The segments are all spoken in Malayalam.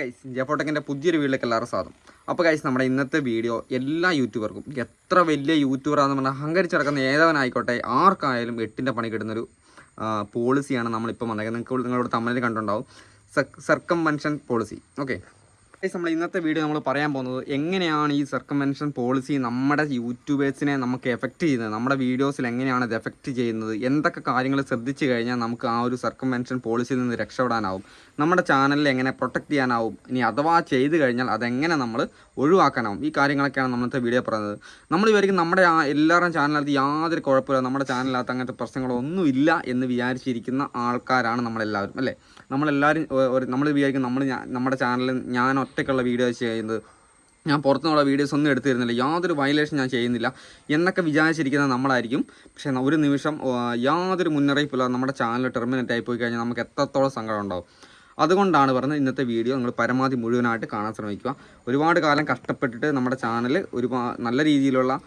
ഗൈസ് ജഫോട്ടക്കിന്റെ പുതിയൊരു വീട്ടിലേക്ക് എല്ലാവരും സ്വാഗതം. അപ്പോൾ ഗൈസ് നമ്മുടെ ഇന്നത്തെ വീഡിയോ എല്ലാ യൂട്യൂബർക്കും എത്ര വലിയ യൂട്യൂബറാന്ന് പറഞ്ഞാൽ അഹങ്കരിച്ചിറക്കുന്ന ഏതവനായിക്കോട്ടെ ആർക്കായാലും എട്ടിന്റെ പണി കിട്ടുന്നൊരു പോളിസിയാണ് നമ്മളിപ്പോൾ വന്നേക്കുന്നത്. നിങ്ങൾക്ക് നിങ്ങളോട് തമ്മിൽ കണ്ടുണ്ടാവും സർക്കം മൻഷൻ പോളിസി ഓക്കെ നമ്മൾ ഇന്നത്തെ വീഡിയോ നമ്മൾ പറയാൻ പോകുന്നത് എങ്ങനെയാണ് ഈ സർക്കംവെൻഷൻ പോളിസി നമ്മുടെ യൂട്യൂബേഴ്സിനെ നമുക്ക് എഫക്റ്റ് ചെയ്യുന്നത്? നമ്മുടെ വീഡിയോസിൽ എങ്ങനെയാണ് ഇത് എഫക്റ്റ് ചെയ്യുന്നത്? എന്തൊക്കെ കാര്യങ്ങൾ ശ്രദ്ധിച്ചു കഴിഞ്ഞാൽ നമുക്ക് ആ ഒരു സർക്കംവെൻഷൻ പോളിസിയിൽ നിന്ന് രക്ഷപ്പെടാനാവും? നമ്മുടെ ചാനലിൽ എങ്ങനെ പ്രൊട്ടക്ട് ചെയ്യാനാവും? ഇനി അഥവാ ചെയ്തു കഴിഞ്ഞാൽ അതെങ്ങനെ നമ്മൾ ഒഴിവാക്കാനാവും ഈ കാര്യങ്ങളൊക്കെയാണ് നമ്മളത്തെ വീഡിയോ പറയുന്നത്. നമ്മൾ വിചാരിക്കും നമ്മുടെ എല്ലാവരുടെയും ചാനലിനകത്ത് യാതൊരു കുഴപ്പമില്ല നമ്മുടെ ചാനലിനകത്ത് അങ്ങനത്തെ പ്രശ്നങ്ങളൊന്നും ഇല്ല എന്ന് വിചാരിച്ചിരിക്കുന്ന ആൾക്കാരാണ് നമ്മളെല്ലാവരും അല്ലേ? നമ്മളെല്ലാവരും നമ്മൾ വിചാരിക്കും നമ്മൾ നമ്മുടെ ചാനലിൽ ഞാൻ ഒറ്റയ്ക്കുള്ള വീഡിയോ ചെയ്യുന്നത് ഞാൻ പുറത്തുനിന്നുള്ള വീഡിയോസ് ഒന്നും എടുത്തിരുന്നില്ല യാതൊരു വയലേഷൻ ഞാൻ ചെയ്യുന്നില്ല എന്നൊക്കെ വിചാരിച്ചിരിക്കുന്നത് നമ്മളായിരിക്കും. പക്ഷേ ഒരു നിമിഷം യാതൊരു മുന്നറിയിപ്പില്ല നമ്മുടെ ചാനൽ ടെർമിനേറ്റ് ആയി പോയി കഴിഞ്ഞാൽ നമുക്ക് എത്രത്തോളം സങ്കടം ഉണ്ടാവും? അതുകൊണ്ടാണ് പറഞ്ഞത് ഇന്നത്തെ വീഡിയോ നിങ്ങൾ പരമാവധി മുഴുവനായിട്ട് കാണാൻ ശ്രമിക്കുക. ഒരുപാട് കാലം കഷ്ടപ്പെട്ടിട്ട് നമ്മുടെ ചാനൽ ഒരുപാട് നല്ല രീതിയിലുള്ള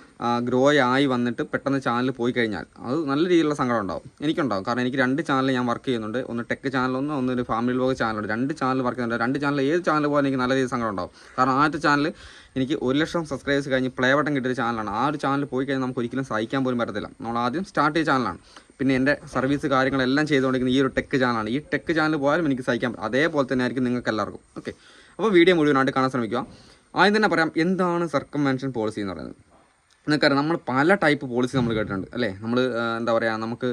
ഗ്രോ ആയി വന്നിട്ട് പെട്ടെന്ന് ചാനൽ പോയി കഴിഞ്ഞാൽ അത് നല്ല രീതിയിലുള്ള സങ്കടം ഉണ്ടാവും. എനിക്കുണ്ടാവും. കാരണം എനിക്ക് രണ്ട് ചാനൽ ഞാൻ വർക്ക് ചെയ്യുന്നുണ്ട്. ഒന്ന് ടെക് ചാനൽ ഒന്ന് ഒരു ഫാമിലി വ്ലോഗ് ചാനലുണ്ട് രണ്ട് ചാനൽ വർക്ക് ചെയ്യുന്നുണ്ട്. രണ്ട് ചാനൽ ഏത് ചാനൽ പോകാൻ എനിക്ക് നല്ല രീതിയിൽ സങ്കടം ഉണ്ടാവും. കാരണം ആദ്യത്തെ ചാനൽ എനിക്ക് ഒരു ലക്ഷം സബ്സ്ക്രൈബേഴ്സ് കഴിഞ്ഞ് പ്ലേ ബട്ടൺ കിട്ടിയ ചാനലാണ് ആ ഒരു ചാനൽ പോയി കഴിഞ്ഞാൽ നമുക്ക് ഒരിക്കലും സഹിക്കാൻ പോലും പറ്റത്തില്ല. നമ്മൾ ആദ്യം സ്റ്റാർട്ട് ചെയ്ത ചാനലാണ് പിന്നെ എന്റെ സർവീസ് കാര്യങ്ങളെല്ലാം ചെയ്തുകൊണ്ടിരിക്കുന്ന ഈ ഒരു ടെക് ചാനലാണ് ഈ ടെക് ചാനൽ പോയാലും എനിക്ക് സഹിക്കാൻ അതേപോലെ തന്നെ ആയിരിക്കും നിങ്ങൾക്ക് എല്ലാവർക്കും. ഓക്കെ അപ്പോൾ വീഡിയോ മുഴുവനായിട്ട് കാണാൻ ശ്രമിക്കുക. ആദ്യം തന്നെ പറയാം എന്താണ് സർക്കംവെൻഷൻ പോളിസി എന്ന് പറയുന്നത്? നിങ്ങൾക്കറിയാം നമ്മൾ പല ടൈപ്പ് പോളിസി നമ്മൾ കേട്ടിട്ടുണ്ട് അല്ലേ? നമ്മൾ എന്താ പറയുക നമുക്ക്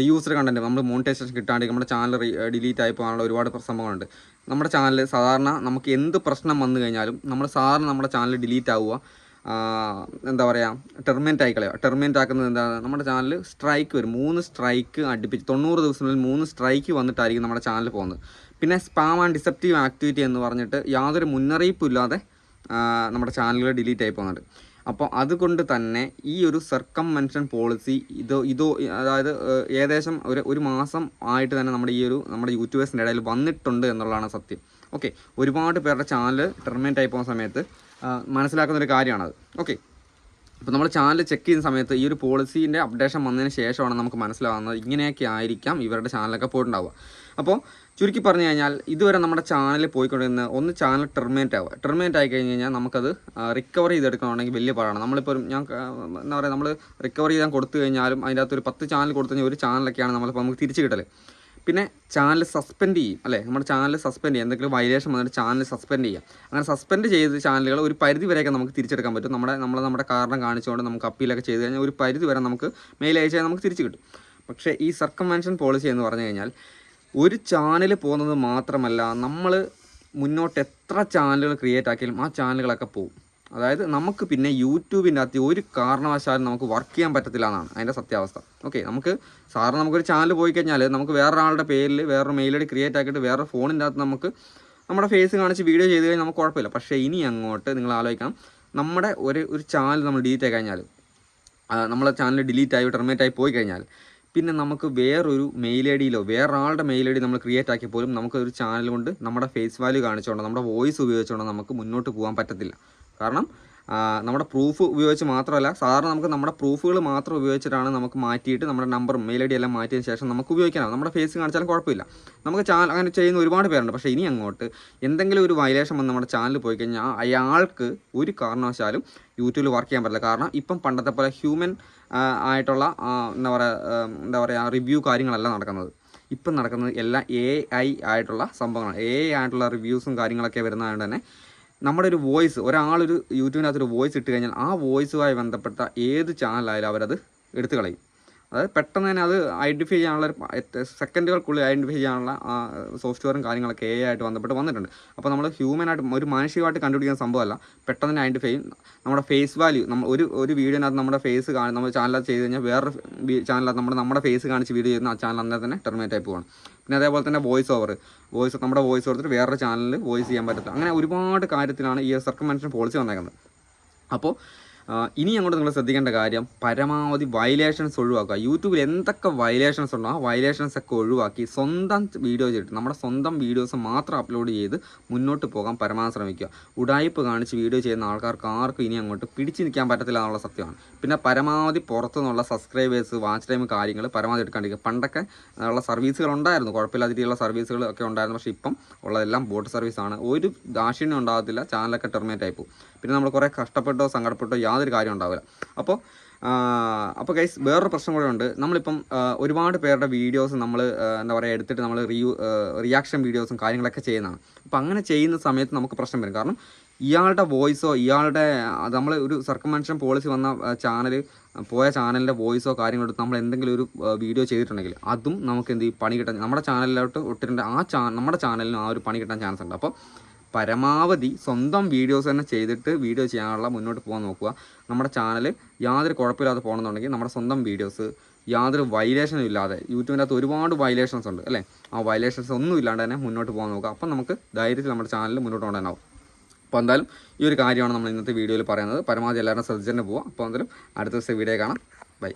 റീയൂസ്ഡ് കണ്ടന്റ് നമ്മൾ മോണിറ്റൈസേഷൻ കിട്ടാണ്ട് നമ്മുടെ ചാനൽ ഡിലീറ്റ് ആയി പോകാനുള്ള ഒരുപാട് സംഭവങ്ങളുണ്ട്. നമ്മുടെ ചാനൽ സാധാരണ നമുക്ക് എന്ത് പ്രശ്നം വന്നു കഴിഞ്ഞാലും നമ്മൾ സാധാരണ നമ്മുടെ ചാനൽ ഡിലീറ്റ് ആവുക എന്താ പറയുക ടെർമിനേറ്റ് ആയി കളയുക. ടെർമിനേറ്റ് ആക്കുന്നത് എന്താണ്? നമ്മുടെ ചാനൽ സ്ട്രൈക്ക് വരും. മൂന്ന് സ്ട്രൈക്ക് അടുപ്പിച്ച് തൊണ്ണൂറ് ദിവസത്തിനുള്ളിൽ മൂന്ന് സ്ട്രൈക്ക് വന്നിട്ടായിരിക്കും നമ്മുടെ ചാനൽ പോകുന്നത്. പിന്നെ സ്പാം ആൻഡ് ഡിസെപ്റ്റീവ് ആക്ടിവിറ്റി എന്ന് പറഞ്ഞിട്ട് യാതൊരു മുന്നറിയിപ്പും ഇല്ലാതെ നമ്മുടെ ചാനലുകൾ ഡിലീറ്റ് ആയി പോകുന്നുണ്ട്. അപ്പോൾ അതുകൊണ്ട് തന്നെ ഈ ഒരു സർക്കം മെൻഷൻ പോളിസി ഇതോ ഇതോ അതായത് ഏകദേശം ഒരു ഒരു മാസം ആയിട്ട് തന്നെ നമ്മുടെ ഈ ഒരു നമ്മുടെ യൂട്യൂബേഴ്സിന്റെ ഇടയിൽ വന്നിട്ടുണ്ട് എന്നുള്ളതാണ് സത്യം. ഓക്കെ ഒരുപാട് പേരുടെ ചാനൽ ടെർമിനേറ്റ് ആയി പോകുന്ന സമയത്ത് മനസ്സിലാക്കുന്ന ഒരു കാര്യമാണത്. ഓക്കെ അപ്പോൾ നമ്മൾ ചാനൽ ചെക്ക് ചെയ്യുന്ന സമയത്ത് ഈ ഒരു പോളിസീന്റെ അപ്ഡേഷൻ വന്നതിന് ശേഷമാണ് നമുക്ക് മനസ്സിലാവുന്നത്. ഇങ്ങനെയൊക്കെ ആയിരിക്കാം ഇവരുടെ ചാനലൊക്കെ പോയിട്ടുണ്ടാവുക. അപ്പോൾ ചുരുക്കി പറഞ്ഞു കഴിഞ്ഞാൽ ഇതുവരെ നമ്മുടെ ചാനലിൽ പോയിക്കൊണ്ടിരുന്ന ഒന്ന് ചാനൽ ടെർമിനേറ്റ് ആവുക. ടെർമിനേറ്റ് ആയി കഴിഞ്ഞ് കഴിഞ്ഞാൽ നമുക്കത് റിക്കവർ ചെയ്തെടുക്കണമെങ്കിൽ വലിയ പാടാണ്. നമ്മളിപ്പോൾ ഞാൻ എന്താ പറയുക നമ്മൾ റിക്കവർ ചെയ്താൽ കൊടുത്തു കഴിഞ്ഞാലും അതിന്റെ അകത്ത് ഒരു പത്ത് ചാനൽ കൊടുത്തു കഴിഞ്ഞാൽ ഒരു ചാനലൊക്കെയാണ് നമ്മളിപ്പോൾ നമുക്ക് തിരിച്ചു കിട്ടൽ പിന്നെ ചാനൽ സസ്പെൻഡ് ചെയ്യും അല്ലേ? നമ്മുടെ ചാനൽ സസ്പെൻഡ് ചെയ്യും. എന്തെങ്കിലും വൈലേഷൻ വന്നിട്ട് ചാനൽ സസ്പെൻഡ് ചെയ്യാം. അങ്ങനെ സസ്പെൻഡ് ചെയ്ത് ചാനലുകൾ ഒരു പരിധി വരെയൊക്കെ നമുക്ക് തിരിച്ചെടുക്കാൻ പറ്റും. നമ്മുടെ നമ്മൾ നമ്മുടെ കാരണം കാണിച്ചുകൊണ്ട് നമുക്ക് അപ്പീലൊക്കെ ചെയ്ത് കഴിഞ്ഞാൽ ഒരു പരിധി വരെ നമുക്ക് മെയിൽ അയച്ചാൽ നമുക്ക് തിരിച്ചു കിട്ടും. പക്ഷേ ഈ സർക്കംവെൻഷൻ പോളിസി എന്ന് പറഞ്ഞു കഴിഞ്ഞാൽ ഒരു ചാനൽ പോകുന്നത് മാത്രമല്ല നമ്മൾ മുന്നോട്ട് എത്ര ചാനലുകൾ ക്രിയേറ്റ് ആക്കിയാലും ആ ചാനലുകളൊക്കെ പോകും. അതായത് നമുക്ക് പിന്നെ യൂട്യൂബിന്റെ അകത്ത് ഒരു കാരണവശാലും നമുക്ക് വർക്ക് ചെയ്യാൻ പറ്റത്തില്ല എന്നാണ് അതിന്റെ സത്യാവസ്ഥ. ഓക്കെ നമുക്ക് സാറിന് നമുക്കൊരു ചാനൽ പോയി കഴിഞ്ഞാൽ നമുക്ക് വേറൊരാളുടെ പേരിൽ വേറൊരു മെയിൽ ഐ ക്രിയേറ്റ് ആക്കിയിട്ട് വേറെ ഫോണിന്റെ അകത്ത് നമുക്ക് നമ്മുടെ ഫേസ് കാണിച്ച് വീഡിയോ ചെയ്ത് കഴിഞ്ഞാൽ നമുക്ക് കുഴപ്പമില്ല. പക്ഷേ ഇനി അങ്ങോട്ട് നിങ്ങൾ ആലോചിക്കണം. നമ്മുടെ ഒരു ഒരു ചാനൽ നമ്മൾ ഡിലീറ്റ് ആയി കഴിഞ്ഞാൽ നമ്മളെ ചാനൽ ഡിലീറ്റ് ആയി ടെർമിനേറ്റ് ആയി പോയി കഴിഞ്ഞാൽ പിന്നെ നമുക്ക് വേറൊരു മെയിൽ ഐ ഡിയിലോ വേറൊരാളുടെ മെയിൽ ഐ ഡി നമ്മൾ ക്രിയേറ്റ് ആക്കിയപ്പോലും പോലും നമുക്ക് ഒരു ചാനൽ കൊണ്ട് നമ്മുടെ ഫേസ് വാല്യൂ കാണിച്ചുകൊണ്ടോ നമ്മുടെ വോയിസ് ഉപയോഗിച്ചുകൊണ്ടോ നമുക്ക് മുന്നോട്ട് പോകാൻ പറ്റത്തില്ല. കാരണം നമ്മുടെ പ്രൂഫ് ഉപയോഗിച്ച് മാത്രമല്ല സാധാരണ നമുക്ക് നമ്മുടെ പ്രൂഫുകൾ മാത്രം ഉപയോഗിച്ചിട്ടാണ് നമുക്ക് മാറ്റിയിട്ട് നമ്മുടെ നമ്പറും മെയിൽ ഐ ഡി എല്ലാം മാറ്റിയതിന് ശേഷം നമുക്ക് ഉപയോഗിക്കാനാവും. നമ്മുടെ ഫേസ് കാണിച്ചാലും കുഴപ്പമില്ല. നമുക്ക് ചാനൽ അങ്ങനെ ചെയ്യുന്ന ഒരുപാട് പേരുണ്ട്. പക്ഷേ ഇനി അങ്ങോട്ട് എന്തെങ്കിലും ഒരു വയലേഷൻ വന്ന് നമ്മുടെ ചാനൽ പോയി കഴിഞ്ഞാൽ അയാൾക്ക് ഒരു കാരണവശാലും യൂട്യൂബിൽ വർക്ക് ചെയ്യാൻ പറ്റില്ല. കാരണം ഇപ്പം പണ്ടത്തെ പോലെ ഹ്യൂമൻ ആയിട്ടുള്ള എന്താ പറയുക എന്താ പറയുക റിവ്യൂ കാര്യങ്ങളല്ല നടക്കുന്നത്. ഇപ്പം നടക്കുന്നത് എല്ലാം എ ആയിട്ടുള്ള സംഭവങ്ങളാണ്. എ ആയിട്ടുള്ള റിവ്യൂസും കാര്യങ്ങളൊക്കെ വരുന്നതുകൊണ്ട് തന്നെ നമ്മുടെ ഒരു വോയിസ് ഒരാളൊരു യൂട്യൂബിനകത്തൊരു വോയിസ് ഇട്ട് കഴിഞ്ഞാൽ ആ വോയിസുമായി ബന്ധപ്പെട്ട ഏത് ചാനലായാലും അവരത് എടുത്തു കളയും. അതായത് പെട്ടെന്ന് തന്നെ അത് ഐഡന്റിഫൈ ചെയ്യാനുള്ള സെക്കൻഡുകൾക്കുള്ളിൽ ഐഡന്റിഫൈ ചെയ്യാനുള്ള സോഫ്റ്റ്വെയറും കാര്യങ്ങളൊക്കെ എ ആയിട്ട് ബന്ധപ്പെട്ട് വന്നിട്ടുണ്ട്. അപ്പോൾ നമ്മൾ ഹ്യൂമനായിട്ട് ഒരു മാനുഷികമായിട്ട് കണ്ടുപിടിക്കുന്ന സംഭവമല്ല. പെട്ടെന്ന് തന്നെ ഐഡന്റിഫൈ ചെയ്യും. നമ്മുടെ ഫേസ് വാല്യൂ നമ്മൾ ഒരു ഒരു വീഡിയോനകത്ത് നമ്മുടെ ഫേസ് കാണും നമ്മൾ ചാനലകത്ത് ചെയ്ത് കഴിഞ്ഞാൽ വേറെ ചാനലകത്ത് നമ്മുടെ നമ്മുടെ ഫേസ് കാണിച്ച് വീഡിയോ ചെയ്യുന്ന ആ ചാനൽ അന്നേരം തന്നെ ടെർമിനേറ്റ് ആയി പോകണം പിന്നെ അതേപോലെ തന്നെ വോയിസ് ഓവർ വോയിസ് നമ്മുടെ വോയിസ് കൊടുത്തിട്ട് വേറൊരു ചാനലിൽ വോയിസ് ചെയ്യാൻ പറ്റത്തില്ല. അങ്ങനെ ഒരുപാട് കാര്യത്തിലാണ് ഈ സർക്കംവെൻഷൻ പോളിസി വന്നേക്കുന്നത്. അപ്പോൾ ഇനി അങ്ങോട്ട് നിങ്ങൾ ശ്രദ്ധിക്കേണ്ട കാര്യം പരമാവധി വയലേഷൻസ് ഒഴിവാക്കുക. യൂട്യൂബിൽ എന്തൊക്കെ വയലേഷൻസ് ഉണ്ടോ ആ വയലേഷൻസ് ഒക്കെ ഒഴിവാക്കി സ്വന്തം വീഡിയോ ചെയ്തിട്ട് നമ്മുടെ സ്വന്തം വീഡിയോസ് മാത്രം അപ്ലോഡ് ചെയ്ത് മുന്നോട്ട് പോകാൻ പരമാവധി ശ്രമിക്കുക. ഉടായ്പ് കാണിച്ച് വീഡിയോ ചെയ്യുന്ന ആൾക്കാർക്ക് ആർക്കും ഇനി അങ്ങോട്ട് പിടിച്ചു നിൽക്കാൻ പറ്റത്തില്ല എന്നുള്ള സത്യമാണ്. പിന്നെ പരമാവധി പുറത്തുനിന്നുള്ള സബ്സ്ക്രൈബേഴ്സ് വാച്ച് ടൈം കാര്യങ്ങൾ പരമാവധി എടുക്കാണ്ടിരിക്കുക. പണ്ടൊക്കെ ഉള്ള സർവീസുകൾ ഉണ്ടായിരുന്നു. കുഴപ്പമില്ലാത്ത രീതിയിലുള്ള സർവീസുകൾ ഒക്കെ ഉണ്ടായിരുന്നു. പക്ഷേ ഇപ്പം ഉള്ളതെല്ലാം ബോട്ട് സർവീസാണ് ഒരു ദാക്ഷിണ്യം ഉണ്ടാകത്തില്ല. ചാനലൊക്കെ ടെർമിനേറ്റ് ആയി പോകും. പിന്നെ നമ്മൾ കുറേ കഷ്ടപ്പെട്ടോ സങ്കടപ്പെട്ടോ യാതൊരു കാര്യം ഉണ്ടാവില്ല. അപ്പോൾ അപ്പോൾ ഗൈസ് വേറൊരു പ്രശ്നം കൂടെ ഉണ്ട്. നമ്മളിപ്പം ഒരുപാട് പേരുടെ വീഡിയോസ് നമ്മൾ എന്താ പറയുക എടുത്തിട്ട് നമ്മൾ റിയൂ റിയാക്ഷൻ വീഡിയോസും കാര്യങ്ങളൊക്കെ ചെയ്യുന്നതാണ്. അപ്പോൾ അങ്ങനെ ചെയ്യുന്ന സമയത്ത് നമുക്ക് പ്രശ്നം വരും. കാരണം ഇയാളുടെ വോയിസോ ഇയാളുടെ നമ്മൾ ഒരു സർക്കമൻഷൻ പോളിസി വന്ന ചാനൽ പോയ ചാനലിന്റെ വോയിസോ കാര്യങ്ങളോ നമ്മൾ എന്തെങ്കിലും ഒരു വീഡിയോ ചെയ്തിട്ടുണ്ടെങ്കിൽ അതും നമുക്ക് എന്ത് പണി കിട്ടാൻ നമ്മുടെ ചാനലിലോട്ട് ഒട്ടിട്ടുണ്ട് ആ ചാ നമ്മുടെ ചാനലിനും ആ ഒരു പണി കിട്ടാൻ ചാൻസ് ഉണ്ട്. അപ്പോൾ പരമാവധി സ്വന്തം വീഡിയോസ് തന്നെ ചെയ്തിട്ട് വീഡിയോ ചെയ്യാനുള്ള മുന്നോട്ട് പോകാൻ നോക്കുക. നമ്മുടെ ചാനൽ യാതൊരു കുഴപ്പമില്ലാതെ പോകണമെന്നുണ്ടെങ്കിൽ നമ്മുടെ സ്വന്തം വീഡിയോസ് യാതൊരു വയലേഷനും ഇല്ലാതെ യൂട്യൂബിന്റെ അകത്ത് ഒരുപാട് വയലേഷൻസ് ഉണ്ട് അല്ലേ? ആ വയലേഷൻസ് ഒന്നും ഇല്ലാണ്ട് തന്നെ മുന്നോട്ട് പോകാൻ നോക്കുക. അപ്പം നമുക്ക് ധൈര്യത്തിൽ നമ്മുടെ ചാനൽ മുന്നോട്ട് കൊണ്ടുതന്നാവും അപ്പോൾ എന്തായാലും ഈ ഒരു കാര്യമാണ് നമ്മൾ ഇന്നത്തെ വീഡിയോയിൽ പറയുന്നത്. പരമാവധി എല്ലാവരും ശ്രദ്ധിച്ചു തന്നെ പോവുക. അപ്പോൾ എന്തായാലും അടുത്ത ദിവസത്തെ വീഡിയോ കാണാം. ബൈ